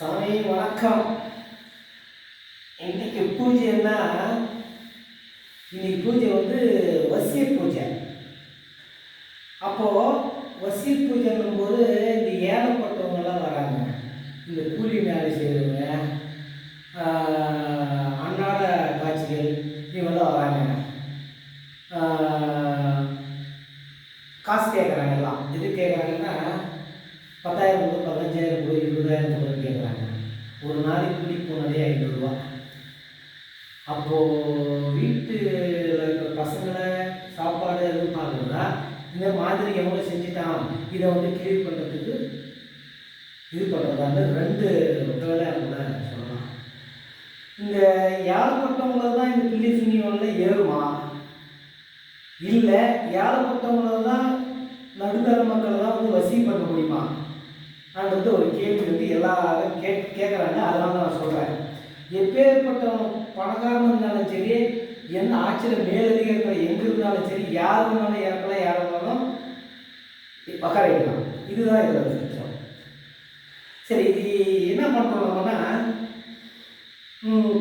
சாமி வணக்கம். இன்னைக்கு பூஜைன்னா இன்னைக்கு பூஜை வந்து வசிய பூஜை. அப்போ வசிய பூஜைன்னும் போது இந்த ஏழப்பட்டவங்கெல்லாம் வராங்க. இந்த கூலி வேலை செய்கிறவங்க ஆஹ், அன்றாட காட்சிகள் இவங்கெல்லாம் வராங்க ஆஹ், காசு கேட்குறாங்க எல்லாம் எது கேட்குறாங்கன்னா பத்தாயிரம் கொடு பதினஞ்சாயிரம் கொடு இருபதாயிரம் கொடு கேட்குறாங்க ஒரு நாளைக்கு கூலி போனதே ஐநூறுரூவா அப்போது வீட்டில் இருக்கிற பசங்களை சாப்பாடு எதுவும் பார்க்கணும்னா இந்த மாதிரி எவ்வளோ செஞ்சுட்டான்? இதை வந்து கிளியர் பண்ணுறதுக்கு இது பண்ணுறதாங்க ரெண்டு வேலை கூட சொல்லலாம். இந்த யாழ்ப்பட்டவங்கள தான் இந்த பில்லி சுனியோட ஏறுமா இல்லை யாழ்ப்பட்டவங்கள தான் நடுத்தர மக்களை தான் வந்து வசீ பண்ண முடியுமா? நான் வந்து ஒரு கேள்வி வந்து எல்லாரும் கே கேட்குறாங்க அதனால தான் நான் சொல்கிறேன் எப்பேற்பட்டவன் பணக்காரன் இருந்தாலும் சரி என்ன ஆட்சியில் மேலதிகாரிகள் எங்கே இருந்தாலும் சரி யார் இருந்தாலும் இறக்கலாம் யார் வேணாலும் உக்காரிக்கலாம் இதுதான் இதோட சிஸ்டம் சரி இது என்ன பண்ணுறோம்னா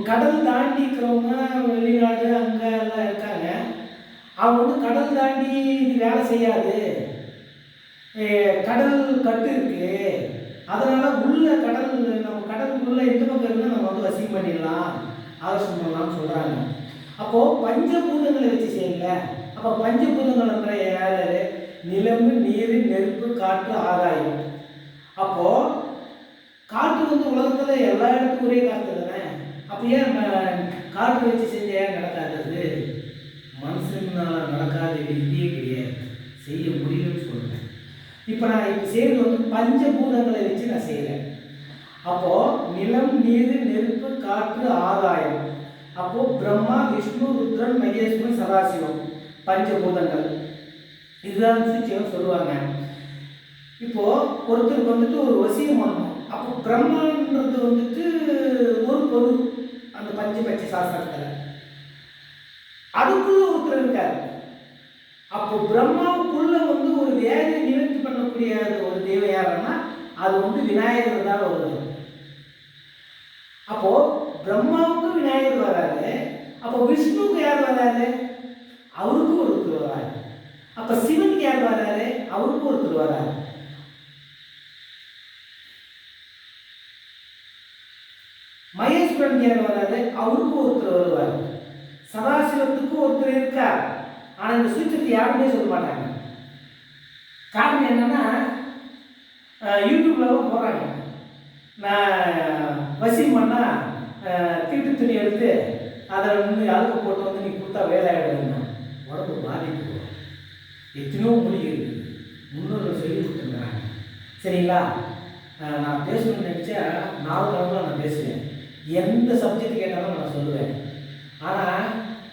கடல் தாண்டி இருக்கிறவங்க வெளிநாடு அங்கே எல்லாம் இருக்காங்க. அவங்க வந்து கடல் தாண்டி இது வேலை செய்யாது. கடல் கட்டு இருக்கு. அதனால உள்ள கடல் நம்ம கடலுக்குள்ள எந்த பக்கம் இருந்தால் நம்ம வந்து வசியம் பண்ணிடலாம். ஆலோசனை பண்ணலாம்னு சொல்கிறாங்க அப்போது பஞ்சபூதங்களை வச்சு செய்யல அப்போ பஞ்சபூதங்கள்ன்ற யார் நிலம்பு நீர் நெருப்பு காற்று ஆகாயம். அப்போது காற்று வந்து உலகத்தில் எல்லா இடத்துக்கும் ஒரே காற்று தானே? அப்போ ஏன் காற்று வச்சு செஞ்ச ஏன் நடக்காதது மனுஷனால் நடக்காத விதியே கிடையாது. செய்ய முடியும்னு சொல்கிறேன் இப்போ நான் இப்போ செய்கிறது வந்து பஞ்சபூதங்களை வச்சு நான் செய்கிறேன் அப்போது நிலம் நீர் நெருப்பு காற்று ஆதாயம். அப்போது பிரம்மா விஷ்ணு ருத்ரன் மகேஸ்வரன் சதாசிவம் பஞ்சபூதங்கள். இதுதான் சுவிட்சம் சொல்லுவாங்க. இப்போது ஒருத்தருக்கு வந்துட்டு ஒரு வசியம் பண்ணணும். அப்போ பிரம்மான்றது வந்துட்டு ஒரு பொருள் அந்த பஞ்சபட்ச சாஸ்திரத்தில். அதுக்குள்ள ஒருத்தர் இருக்கார். அப்போ பிரம்மாவுக்குள்ள வந்து ஒரு வேலை இருக்கக்கூடிய ஒரு தெய்வம் யாருன்னா அது வந்து விநாயகர் தான் வருது அப்போ பிரம்மாவுக்கும் விநாயகர் வராரு. அப்போ விஷ்ணுவுக்கு யார் வராரு? அவருக்கும் ஒருத்தர் வராரு. அப்ப சிவனுக்கு யார் வராரு? அவருக்கும் ஒருத்தர் வராரு. மகேஸ்வரன் யார் வராரு? அவருக்கும் ஒருத்தர் வருவார். சதாசிவத்துக்கும் ஒருத்தர் இருக்கார். ஆனால் இந்த சூத்திரத்தை யாருமே சொல்ல மாட்டாங்க. காரணம் என்னென்னா அஹ், போகிறாங்க நான் வசியம் பண்ணால் தீட்டு துணி எடுத்து அதை வந்து அழுக்க போட்டு வந்து நீ கொடுத்தா வேலை ஆகிடுங்க உடம்பு பாதிப்பு எத்தனையோ மொழி இருக்குது முன்னோர்கள் சொல்லி கொடுத்துருக்குறாங்க. சரிங்களா? நான் பேசணும்னு நினச்சா நாலு கிழமை நான் பேசுவேன். எந்த சப்ஜெக்ட் கேட்டாலும் நான் சொல்லுவேன். ஆனால்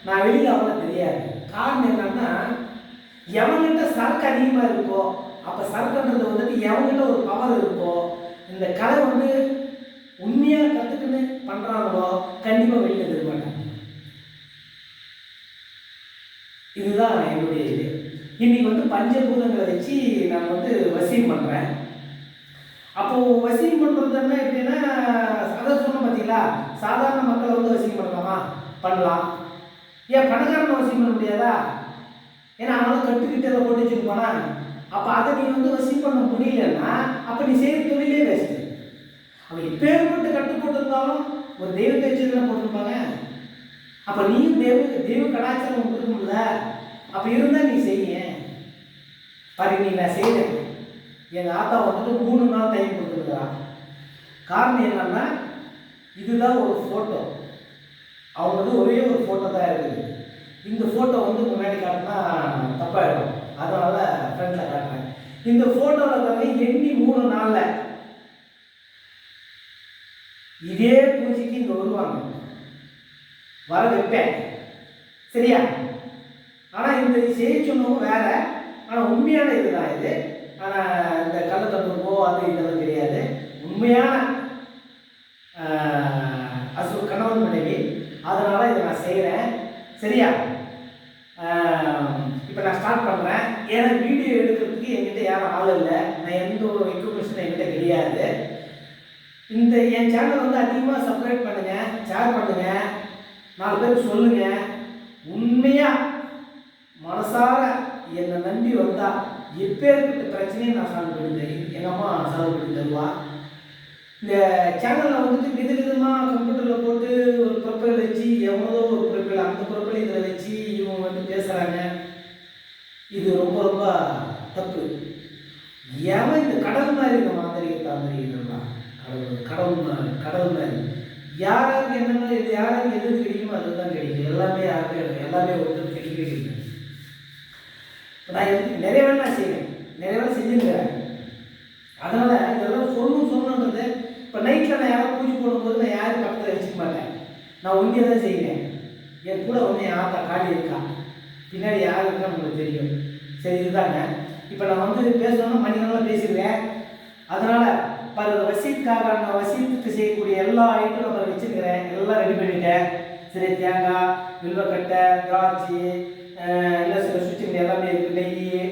நான் வெளியில் அவ்வளோ தெரியாது. காரணம் என்னன்னா எவன்கிட்ட சரக்கு அதிகமாக இருக்கோ அப்போ சரக்குன்றது வந்துட்டு எவன்கிட்ட ஒரு பவர் இருக்கோ இந்த கலை வந்து உண்மையாக கற்றுக்குன்னு பண்ணுறாங்களோ கண்டிப்பாக வெளியில் இருக்க இதுதான் என்னுடைய இது. இன்னைக்கு வந்து பஞ்சபூதங்களை வச்சு நான் வந்து வசியம் பண்ணுறேன் அப்போது வசியம் பண்ணுறதுன்னா எப்படின்னா அதான் சொன்ன பார்த்தீங்களா சாதாரண மக்களை வந்து வசியம் பண்ணலாமா? பண்ணலாம். ஏன் பணக்காரன் வசியம் பண்ண முடியாதா? ஏன்னா அவனும் கட்டுக்கிட்டு அதை போட்டு வச்சுட்டு அப்போ அதை நீ வந்து வசியம் பண்ண முடியலன்னா அப்போ நீ செய்கிற தொழிலே வேஸ்ட்டு அவன் இப்பேற்பட்டு கட்டு போட்டிருந்தாலும் ஒரு தெய்வத்தை வச்சுருந்தா போட்டிருப்பாங்க. அப்போ நீயும் தெய்வ தெய்வ கலாச்சாரம் உனக்கு அப்போ இருந்தால் நீ செய்ய. பாரு நீ நான் செய்கிறேன் எங்கள் ஆத்தா வந்துட்டு மூணு நாள் டைம் கொடுத்துருக்குறா காரணம் என்னன்னா இதுதான் ஒரு ஃபோட்டோ அவங்க வந்து ஒரே ஒரு ஃபோட்டோ தான் இருக்குது. இந்த ஃபோட்டோ வந்து முன்னாடி காட்டினா தப்பாயிடும். அதனால ஃப்ரண்டில் காட்டுறேன். இந்த ஃபோட்டோவில் வந்து எண்ணி மூணு நாளில் இதே பூஜைக்கு இங்கே வருவாங்க. வர வைப்பேன் சரியா? ஆனால் இந்த செய்ய சொன்னவங்க வேற. ஆனால் உண்மையான இதுதான் இது. ஆனால் இந்த கள்ளத்தொடர்போ அது இதெல்லாம் கிடையாது. உண்மையான அசு கணவன் மனைவி. அதனால் இதை நான் செய்கிறேன் சரியா? இப்போ நான் ஸ்டார்ட் பண்ணுறேன் ஏன்னா வீடியோ எடுக்கிறதுக்கு என்கிட்ட யாரும் ஆள் இல்லை. நான் எந்த ஒரு எக்யூப்மெண்ட்ஸும் என்கிட்ட கிடையாது. இந்த என் சேனல் வந்து அதிகமாக சப்ஸ்கிரைப் பண்ணுங்க ஷேர் பண்ணுங்க. நாலு பேருக்கு சொல்லுங்க. உண்மையாக மனசார என்னை நம்பி வந்தால் எப்பேற்பட்ட பிரச்சனையும் நான் சால்வ் பண்ணி தரேன் எங்கள் அம்மா சால்வ் பண்ணி தருவாள் இந்த சேனலில் வந்துட்டு வித விதமாக கம்ப்யூட்டரில் போட்டு ஒரு ப்ரொஃபைல் வச்சு எவ்வளோ ஒரு ப்ரொஃபைல் அந்த ப்ரொஃபைல் இதில் வச்சு இவங்க வந்து பேசுகிறாங்க இது ரொம்ப ரொம்ப தப்பு. ஏன் இந்த கடல் மாதிரி இந்த மாந்திரிக தாந்திரிகள்லாம் கடவுள் கடவுள் மாதிரி கடவுள் மாதிரி. யாராருக்கு என்னென்ன இது யாராருக்கு எது கிடைக்குமோ அதுதான் கிடைக்கும் எல்லாமே யாருக்கும் எனக்கு எல்லாமே ஒருத்தர் கிடைக்கவே கிடைக்கும் நான் நிறைய வேலை நான் செய்வேன். நிறைய வேலை செஞ்சுருக்கிறேன் அதனால் இதெல்லாம் சொல்லும் இப்போ நைட்டில் நான் யாரும் பூஜை போடும்போது நான் யாரும் பக்கத்தில் வச்சுக்க மாட்டேன். நான் ஒண்டியாக தான் செய்வேன். என் கூட வந்து ஆத்தா காடி இருக்கா? பின்னாடி யார் இருக்கா உங்களுக்கு தெரியும். சரி இதுதாங்க. இப்போ நான் வந்து பேசணும்னா மணிக்கணக்கில் பேசிடுவேன் அதனால் பல வசீத்துக்காக நான் வசீத்துக்கு செய்யக்கூடிய எல்லா ஐட்டும் நான் வச்சுருக்கிறேன். எல்லாம் ரெடி பண்ணிட்டேன் சரி தேங்காய் வில்வக்கட்டை திராட்சை எல்லாம் இல்லை சில சுவிட்சுங்க எல்லாமே இருக்குது நெய்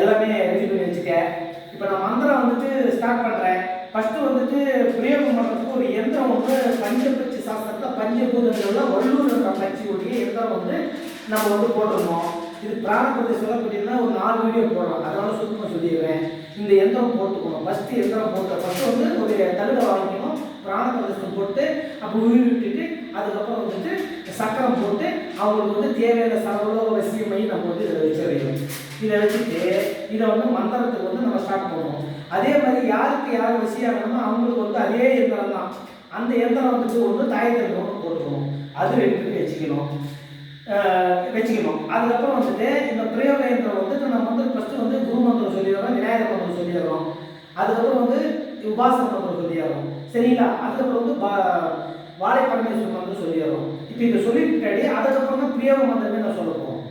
எல்லாமே ரெடி பண்ணி வச்சுட்டேன். இப்போ நான் மந்திரம் வந்துட்டு ஸ்டார்ட் பண்ணுறேன் ஃபஸ்ட்டு வந்துட்டு பிரயோகம் பண்ணுறதுக்கு ஒரு எந்திரம் வந்து பஞ்சபட்சி சாஸ்திரத்தில் பஞ்சபூதங்கள்ல வள்ளூர் என்ற பட்சியுடைய எந்திரம் வந்து நம்ம வந்து போட்டிருந்தோம். இது பிராணபதி சொல்லக்கூடியதுனா ஒரு நாலு வீடியோ போடலாம் அதனால சுத்தமாக சொல்லிடுறேன். இந்த எந்திரம் போட்டுக்கணும் ஃபஸ்ட்டு எந்திரம் போட்டு? ஃபஸ்ட்டு வந்து ஒரு தகுட வாங்கிக்கணும் பிராணபிரதேசம் போட்டு அப்போ உயிர் விட்டுட்டு அதுக்கப்புறம் வந்துட்டு சக்கரம் போட்டு அவங்களுக்கு வந்து தேவையான சரவலோ வசியமை நம்ம வந்து இதை வச்சிடறோம் இதை வச்சுட்டு இதை வந்து மந்திரத்துக்கு வந்து நம்ம ஸ்டார்ட் பண்ணுவோம் அதே மாதிரி யாருக்கு யார் வசியாகணுமோ அவங்களுக்கு வந்து அதே இயந்திரம் தான். அந்த இயந்திரம் வந்துட்டு ஒன்று தாயத்தை ஒன்று போட்டுக்கணும். அது ரெண்டு வச்சுக்கணும். வச்சுக்கணும். அதுக்கப்புறம் வந்துட்டு இந்த பிரயோக இயந்திரம் வந்துட்டு நம்ம வந்து ஃபஸ்ட்டு வந்து குரு மந்திரம் சொல்லிடுறோம் விநாயகர் மந்திரம் சொல்லிடுறோம். அதுக்கப்புறம் வந்து உபாசன மந்திரம் சொல்லிடுறோம். சரிங்களா? அதுக்கப்புறம் வந்து பா வாழை பரமேஸ்வரன் வந்து சொல்லிடுறோம். இப்போ இதை சொல்லிட்டு பின்னாடி அதுக்கப்புறம் தான் பிரியவன் மந்திரமே நான் சொல்ல போகிறோம்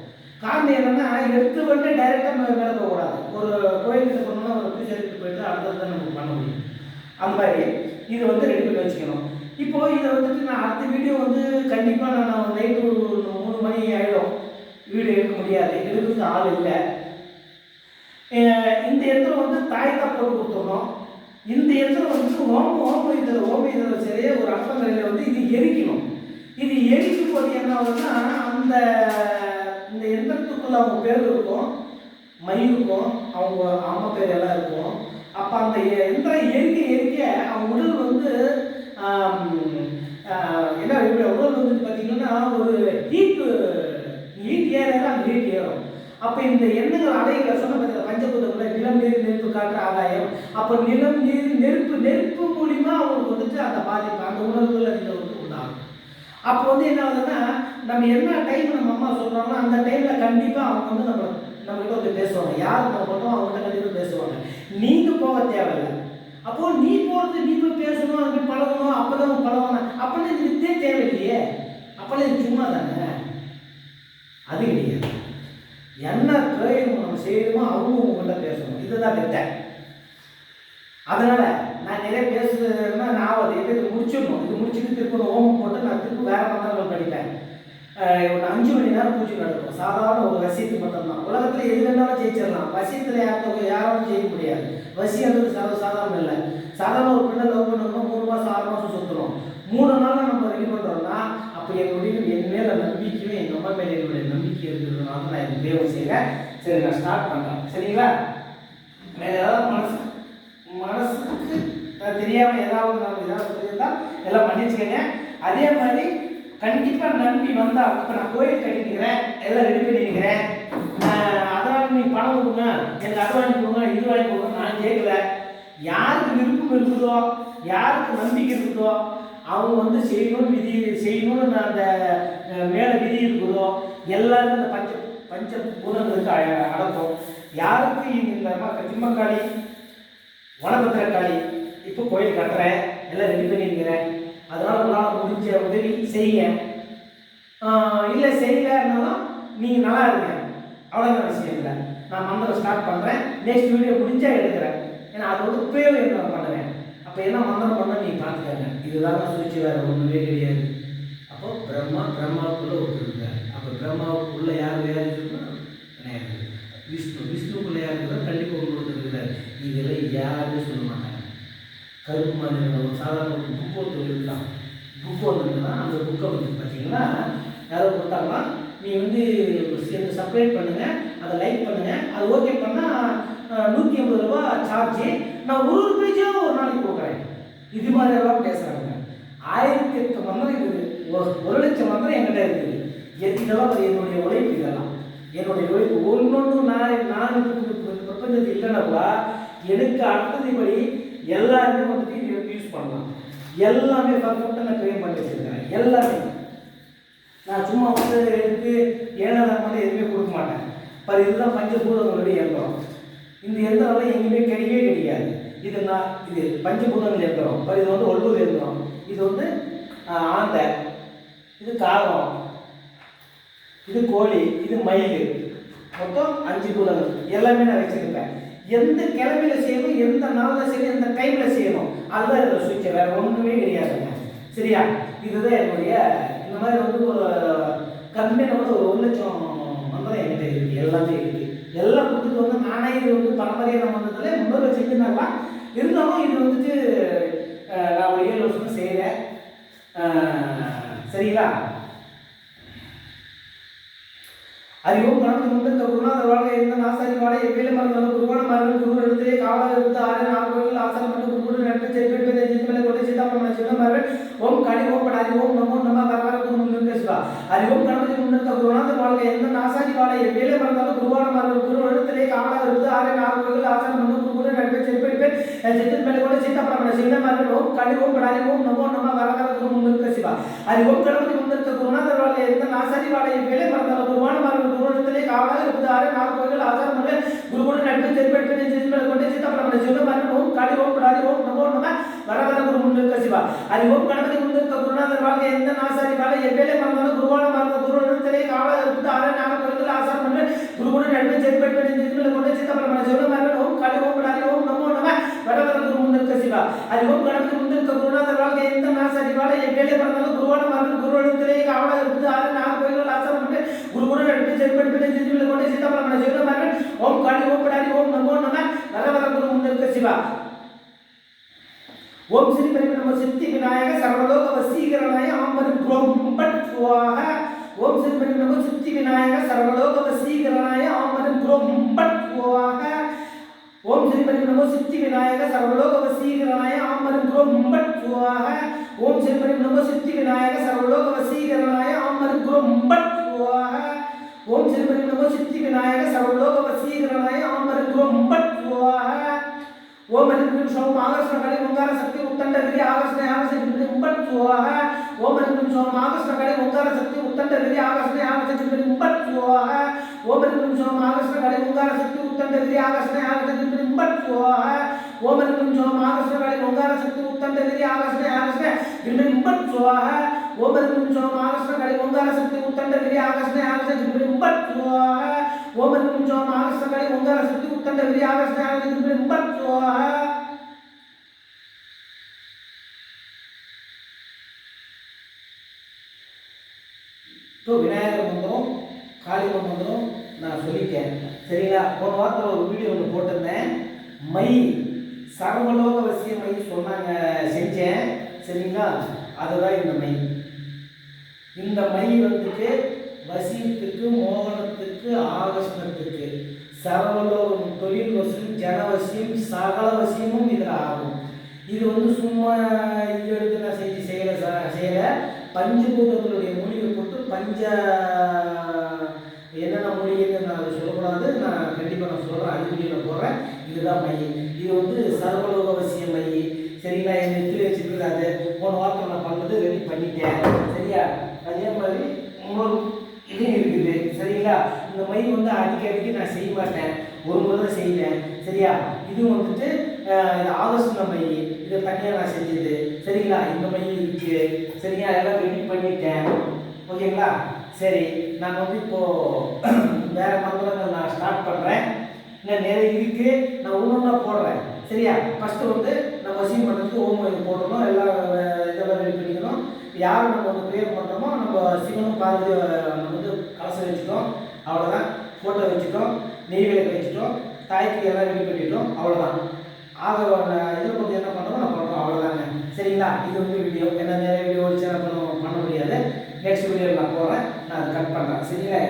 காரணம் என்னன்னா எடுத்து வந்து டைரெக்டாக மேலே போகக்கூடாது ஒரு கோயிலுக்கு போனோம்னா ஒரு பூஜைக்கு போயிட்டு அடுத்தது தான் நம்ம பண்ண முடியும். அந்த மாதிரி இது வந்து ரெடி பண்ணி வச்சுக்கணும். இப்போ இதை வந்துட்டு நான் அடுத்த வீடியோ வந்து கண்டிப்பாக நான் நைட்டு ஒரு மூணு மணி ஆகிடும் வீடியோ எடுக்க முடியாது. எடுக்கிறதுக்கு ஆள் இல்லை. இந்த இடத்துல வந்து தாய் போட்டு கொடுத்துடணும். இந்த இடத்துல வந்து ஓம் ஓம் இதில் ஓம் இதில் சரியே ஒரு அட்டங்கரையில் வந்து இது எரிக்கணும் இது எரிக்கும் அந்த இந்த எந்திரத்துக்குள்ள அவங்க பேர் இருக்கும். மை இருக்கும். அவங்க அம்மா பேர் எல்லாம் இருக்கும். அப்போ அந்த எ- எந்திரம் எரிக்க எரிக்க அவங்க உடல் வந்து என்ன உடல் வந்து பார்த்தீங்கன்னா ஒரு ஹீட்டு ஹீட் ஏறாத அந்த ஹீட் ஏறும். அப்போ இந்த எண்ணங்கள் அலைகளை சொன்ன பார்த்தீங்கன்னா பஞ்சபூதங்களை நிலம் நீர் நெருப்பு காற்று ஆதாயம். அப்போ நிலம் நீர் நெருப்பு நெருப்பு மூலிமா அவங்களுக்கு வந்துட்டு அந்த பாதிப்பு அந்த உணர்வுகள் அதில் வந்து உண்டாகும். அப்போ வந்து என்ன ஆகுதுன்னா நம்ம என்ன டைம் நம்ம அம்மா சொல்கிறாங்களோ அந்த டைமில் கண்டிப்பாக அவங்க வந்து நம்ம நம்ம கிட்ட வந்து பேசுவாங்க. யார் நம்ம பண்ணுறோம் அவங்ககிட்ட கண்டிப்பாக பேசுவாங்க. நீங்கள் போக தேவையில்லை. அப்போ நீ போகிறது நீ போய் பேசணும் அது போய் பழகணும் அப்போ தான் பழகணும் அப்போல்லாம் இது வித்தே தேவையில்லையே. அப்போல்லாம் இது சும்மா தானே? அது கிடையாது. என்ன பிரயோகம் நம்ம செய்யணுமோ அவங்க உங்கள்கிட்ட பேசணும். இதுதான் வித்தை அதனால நான் நிறைய பேசுறதுன்னா நான் அதை இது முடிச்சிடணும்? இது முடிச்சுட்டு திருப்பி ஒரு போட்டு நான் திரும்ப வேற மந்திரங்கள் படிப்பேன். ஒரு அஞ்சு மணி நேரம் பூஜை நடக்கும் சாதாரண ஒரு வசியத்து மட்டும்தான். உலகத்தில் எது வேணாலும் ஜெயிச்சிடலாம். வசியத்தில் யாரும் யாராலும் ஜெயிக்க முடியாது. வசியன்றது சாதா சாதாரணம் இல்லை. சாதாரண ஒரு பிள்ளை லவ் பண்ணணும்னா மூணு மாதம் ஆறு மாதம் சுற்றுறோம் மூணு நாள் நம்ம ரெடி பண்ணுறோம்னா அப்போ என்னுடைய என் மேலே நம்பிக்கையும் என் அம்மா மேலே என்னுடைய நம்பிக்கை இருக்கிறதுனால நான் எனக்கு தேவை செய்கிறேன் சரி நான் ஸ்டார்ட் பண்ணுறேன் சரிங்களா? வேறு ஏதாவது மனசு மனசுக்கு நான் ஏதாவது நான் ஏதாவது சொல்லியிருந்தால் எல்லாம் மன்னிச்சுக்கங்க. அதே மாதிரி கண்டிப்பா நம்பி வந்தா இப்ப நான் கோயில் கட்டிக்கிறேன் எல்லாம் ரெடி பண்ணிக்கிறேன். அதனால நீ பணம் கொடுங்க எனக்கு அது வாங்கி கொடுங்க இது வாங்கி கொடுங்க நான் கேட்கல. யாருக்கு விருப்பம் இருக்குதோ யாருக்கு நம்பிக்கை இருக்குதோ அவங்க வந்து செய்யணும் விதி செய்யணும்னு நான் அந்த மேலே விதி இருக்குதோ எல்லாருக்கும் இந்த பஞ்ச பஞ்ச பூதங்களுக்கு அடக்கும் யாருக்கு இந்த ம- திம்மக்காளி வனபத்திரக்காளி இப்போ கோயில் கட்டுறேன் எல்லாம் ரெடி பண்ணியிருக்கிறேன் அதனால உங்களால் முடிஞ்ச உதவி செய்யுங்க. இல்லை செய்யலைன்னாலும் நீங்கள் நல்லா இருங்க. அவ்வளோதான் விஷயம் இல்லை நான் மந்திரம் ஸ்டார்ட் பண்ணுறேன் நெக்ஸ்ட் வீடியோ முடிஞ்சா எடுக்கிறேன். ஏன்னா அது வந்து உபயோகம் என்ன பண்ணுவேன். அப்போ என்ன மந்திரம் பண்ண நீங்கள் பார்த்துக்கங்க. இதுதான் சூழ்ச்சி வேறு ஒன்றுமே கிடையாது. அப்போ பிரம்மா பிரம்மாவுக்குள்ளே ஒருத்தர் அப்போ பிரம்மாவுக்குள்ளே யார் வேறு இருக்குன்னா விஷ்ணு விஷ்ணுக்குள்ளே யார் இருக்கிறா கண்டிப்பாக ஒன்று ஒருத்தர் இருக்கிறார். இதெல்லாம் யாருமே சொல்ல மாட்டாங்க. கருப்பு மாதிரி ஒரு சாதாரண ஒரு புக் ஒன்று எழுதலாம் புக்கு ஒன்று இருந்ததுன்னா அந்த புக்கை வந்து பார்த்தீங்கன்னா யாரோ கொடுத்தாங்கன்னா நீ வந்து சேர்ந்து சப்ஸ்கிரைப் பண்ணுங்கள் அதை லைக் பண்ணுங்கள் அது ஓகே பண்ணால் நூற்றி ஐம்பது ரூபா சார்ஜு நான் ஒரு ஒரு பேஜாக ஒரு நாளைக்கு கொடுக்குறேன். இது மாதிரி எல்லாம் பேசுகிறாங்க ஆயிரத்தி எட்டு மந்திரம் இருக்குது ஒரு ஒரு லட்சம் மந்திரம் என்கிட்ட இருக்குது. எது இதெல்லாம் என்னுடைய உழைப்பு இதெல்லாம். என்னுடைய உழைப்பு. ஒன்று நான் நான் பிரபஞ்சத்தில் இல்லைனாக்கா எனக்கு அடுத்ததுபடி எல்லாருமே வந்துட்டு இது யூஸ் பண்ணலாம். எல்லாமே பர்ஃபெக்டாக நான் ட்ரெயின் பண்ணி வச்சுருக்கேன் எல்லாமே. நான் சும்மா வந்து எடுத்து ஏழாம் வந்து எதுவுமே கொடுக்க மாட்டேன். பர் இதுதான் பஞ்சபூதங்களுடைய இயந்திரம் இந்த இயந்திரம்லாம் எங்கேயுமே கிடையவே கிடையாது. இது நான் இது பஞ்சபூதங்கள் இயந்திரம் பர் இது வந்து ஒழுங்கு இயந்திரம் இது வந்து ஆந்தை. இது காகம். இது கோழி. இது மயில். மொத்தம் அஞ்சு பூதங்கள். எல்லாமே நான் வச்சுருப்பேன். எந்த கிழமையில செய்யணும் எந்த நாளில் செய்யணும் எந்த டைமில் செய்யணும். அதுதான் இதில் சுவிட்சை வேற ஒன்றுமே கிடையாதுங்க. சரியா? இதுதான் என்னுடைய இந்த மாதிரி வந்து ஒரு கம்பெனியில் வந்து ஒரு ஒரு லட்சம் மந்திரம் என்கிட்ட இருக்கு. எல்லாமே இருக்கு. எல்லாம் கொடுத்துட்டு வந்து நானே இது வந்து பரம்பரையாக வந்ததில் முன்னோர்கள் செஞ்சுருந்தாங்களா இருந்தாலும் இது வந்துட்டு நான் ஒரு ஏழு வருஷம் செய்கிறேன் சரிங்களா? அறிவும் கணக்கு முன்பு குருநாத வாழ்க இருந்த நாசாரி வாழ எவ்வேல மறந்தாலும் குருவான மரணம் குரு இடத்திலே காவலாக இருந்து ஆறு நாலு கோயில் ஆசாரம் மற்றும் குருகுரு நட்பு செல்பெடுப்பதை ஜித்மலை கொண்டு சீதாபுரம் சிவன் ஓம் கடி ஓம் பட அறிவோம் நமோ நம கரவார குரு முன்னிருக்க சிவா. அறிவோம் கணக்கு முன்னிருக்க குருநாத வாழ்க எந்த நாசாரி வாழ எவ்வேல மறந்தாலும் குருவான மரணம் குரு இடத்திலே காவலாக இருந்து ஆறு நாலு கோயில் ஆசாரம் மற்றும் குருகுரு நட்பு செல்பெடுப்பேன் ஜித்மலை கொண்டு சீதாபுரம் சிவன் மரவன் ஓம் கடி ஓம் பட அறிவோம் நமோ நம கரவார குரு முன்னிருக்க சிவா. அறிவோம் கணக்கு முன்னிருக்க குருநாத வாழ்க எந்த நாசாரி வாழ எவ்வேல மறந்தாலும் குருவான மரணம் குருடத்திலே காவலாக இருப்பது ஆறு நாலு கோயில்கள் ஆசாரம் பண்ணு குருகுரு நட்பு தென்பெடுத்து சிறுமலை கொண்டு சித்தப்படம் சிவபெருமான் ஓம் காளி ஓம் படாதி ஓம் நமோ நம. வரவர குரு முன்னிருக்க சிவா. அது ஓம் கணபதி முன்னிருக்க குருநாதர் வாழ்க. எந்த நாசாரி வாழ எவ்வேளை மறந்தாலும் குருவான மறந்த குருடத்திலே காவலாக இருப்பது ஆறு நாலு கோயில்கள் ஆசாரம் பண்ணு குருகுரு நட்பு தென்பெடுத்து சிறுமலை கொண்டு சித்தப்படம் சிவபெருமான் ஓம் காளி ஓம் படாதி ஓம் நமோ நம. வரவர குரு முன்னிருக்க சிவா. அது ஓம் கணபதி முன்னிருக்க குருநாதர் வாழ்க. எந்த நாசாரி வாழ எவ்வேளை மறந்தாலும் குருவான நட்பு செருப்படுப்பினை சிறுமில் கொண்டு சீதாபலமன சிவபெருமான் ஓம் காளி ஓம் படாரி ஓம் நமோ நம. வர வர குரு முன்னிருக்க சிவா. ஓம் ஸ்ரீ பரிம சித்தி விநாயக சர்வலோக வசீகரனாய ஆம்பரும் குரோம்பட் சுவாக ஓம் ஸ்ரீ பரிம சித்தி விநாயக சர்வலோக வசீகரனாய ஆம்பரும் குரோம்பட் சுவாக ஓம் ஸ்ரீ பரிம சித்தி விநாயக சர்வலோக வசீகரனாய ஆம்பரும் குரோம்பட் சுவாக ஓம் ஸ்ரீ பரிம சித்தி விநாயக சர்வலோக வசீகரனாய ஆம்பரும் ஓம் சிறுபதி நமோ சித்தி விநாயக சர்வலோகவசீகரனாய ஆம்பருத்துவம் உம்பட்வாக ஓம் அனுப்பின் சோம் ஆகர்ஷண கலை ஓங்கார சக்தி உத்தண்ட விதி ஆகர்ஷணை ஆகர்ஷிப்படி உம்பட்வாக ஓம் அனுப்பின் சோம் ஆகர்ஷண கலை ஓங்கார சக்தி உத்தண்ட விதி ஆகர்ஷணை ஆகர்ஷிப்படி உம்பட்வாக ஓம் அனுப்பின் சோம் ஆகர்ஷண கலை ஓங்கார சக்தி உத்தண்ட விதி ஆகர்ஷணை ஆகர்ஷிப்படி உம்பட்வாக ஓம் அனுப்பின் சோம் ஆகர்ஷண கலை ஓங்கார சக்தி உத்தண்ட விதி ஆகர்ஷணை ஆகர்ஷணை உம்பட்வாக ಕಡೆ ಮುಂಗಾರ ಶಕ್ತಿ ಉತ್ತಂಡ ವಿರಿ ಆಗಸ್ನ ಆಗಸ್ನ ಜಿಂಬಡಿ ಮುಂಬಟ್ ಸುವಾಹ ಓಂ ಅನಿಂ ಸೋಮ ಆಗಸ್ನ ಕಡೆ ಮುಂಗಾರ ಶಕ್ತಿ ಉತ್ತಂಡ ವಿರಿ ಆಗಸ್ನ ಆಗಸ ಜಿಂಬಡಿ ಮುಂಬಟ್ ಸುವಾಹ ಓಂ ಅನಿಂ ಸೋಮ ಆಗಸ್ನ ಕಡೆ ಮುಂಗಾರ ಶಕ್ತಿ ಉತ್ತಂಡ ವಿರಿ ಆಗಸ್ನ ಆಗಸ ಜಿಂಬಡಿ ಮುಂಬಟ್ ಸುವಾಹ இப்போ விநாயகர் மந்திரம் காளிமன் மந்திரம் நான் சொல்லிட்டேன் சரிங்களா போன வாரத்தில் ஒரு வீடியோ ஒன்று போட்டிருந்தேன் மை சர்வலோக வசிய மை சொன்னாங்க செஞ்சேன் சரிங்களா அதுதான் இந்த மை இந்த மை வந்துட்டு வசியத்துக்கு மோகனத்துக்கு ஆகஸ்மத்துக்கு சர்வலோகம் தொழில் வசியம் ஜனவசியம் சகல வசியமும் இதில் ஆகும். இது வந்து சும்மா இது எடுத்து நான் செஞ்சு செய்யல ச- செய்யல. பஞ்சபூதங்களுடைய மொழியை போட்டு பஞ்ச என்னென்ன மொழின்னு நான் அதை சொல்லக்கூடாது. நான் கண்டிப்பாக நான் சொல்கிறேன் அதுக்குள்ளே நான் போகிறேன் இதுதான் மை. இது வந்து சர்வலோக வசிய மை. சரிங்களா? என் நெத்தியில் வச்சுருக்கு அது. போன வாரத்தில் நான் பண்ணது ரெடி பண்ணிட்டேன். சரியா? அதே மாதிரி இன்னொரு இதுவும் இருக்குது. சரிங்களா? இந்த மை வந்து அடிக்க அடிக்க நான் செய்ய மாட்டேன். ஒரு முறை தான் செய்வேன். சரியா? இது வந்துட்டு இந்த இது மை. இது தனியாக நான் செஞ்சது. சரிங்களா? இந்த மை இருக்கு. சரிங்களா எல்லாம் ரெடி பண்ணிட்டேன். ஓகேங்களா? சரி. நான் வந்து இப்போது வேறு மந்திரங்கள் நான் ஸ்டார்ட் பண்ணுறேன் இன்னும் நிறைய இருக்குது நான் ஒன்று ஒன்றா போடுறேன். சரியா? ஃபஸ்ட்டு வந்து நம்ம வசியம் பண்ணுறதுக்கு ஓம் இது போடணும். எல்லாம் அஹ், இதெல்லாம் ரெடி பண்ணிக்கணும் யார் நம்ம வந்து ப்ரேயர் பண்ணுறோமோ நம்ம சிவனும் பார்வதி நம்ம வந்து கலசம் வச்சுட்டோம். அவ்வளோதான் ஃபோட்டோ வச்சுட்டோம். நெய் விளக்கு வச்சுட்டோம். தாய்க்கு எல்லாம் ரெடி பண்ணிட்டோம். அவ்வளோதான் ஆக இதில் கொஞ்சம் என்ன பண்ணுறோம் நான் பண்ணுறோம் அவ்வளோதாங்க சரிங்களா? இது வந்து வீடியோ என்ன நிறைய வீடியோ வச்சு என்ன பண்ண பண்ண முடியாது. நெக்ஸ்ட் வீடியோவில் நான் போகிறேன் நான் அதை கட் பண்ணுறேன் சரிங்களா?